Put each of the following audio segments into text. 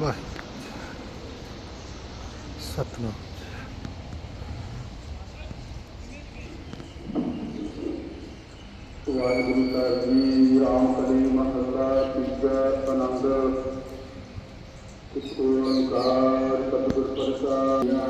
ਵਾਹਿਗੁਰੂ। ਸਤਨਾਮ। ਵਾਹਿਗੁਰੂ ਕਾ ਜੀ ਰਾਮ ਕਲੀ ਮਹਲਾ ਤੀਜਾ ਆਨੰਦ। ਕਿਸੋਂ ਕਾਰ ਸਤਿਗੁਰ ਪ੍ਰਸਾਦਿਆ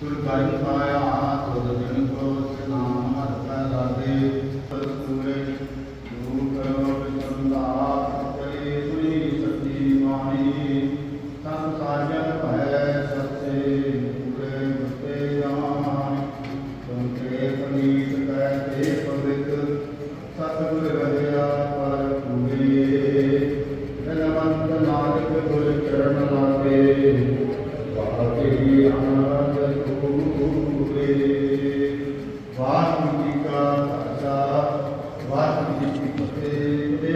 ਤੁਰ ਕਰਮ ਪਾਇਆ ਤੁਰ ਜਨ ਕੋ ਨਾਮ ਹਰਿ ਕਾ ਲਾਗੇ ਸਤਿਗੁਰੇ ਦੂਰ ਕਰੋ ਬਿਚੰਦਾ ਕਰੇ ਸੁਣੀ ਸੱਚੀ ਬਾਣੀ। ਤਨ ਸਾਜਨ ਭੈ ਸੱਚੇ ਪੂਰੇ ਮਤੇ ਜਾਣ। ਤੁਮ ਤੇ ਪਨੀਤ ਕੈ ਤੇ ਪਵਿੱਤ, ਸਤਿਗੁਰ ਰਹਿਆ ਪਰ ਪੂਰੇ ਬਲਵੰਤ ਨਾਨਕ ਗੁਰ ਚਰਨ ਲਾਗੇ ਵਾਹਿਗੁਰੂ ਵਾਹਿਗੁਰੂ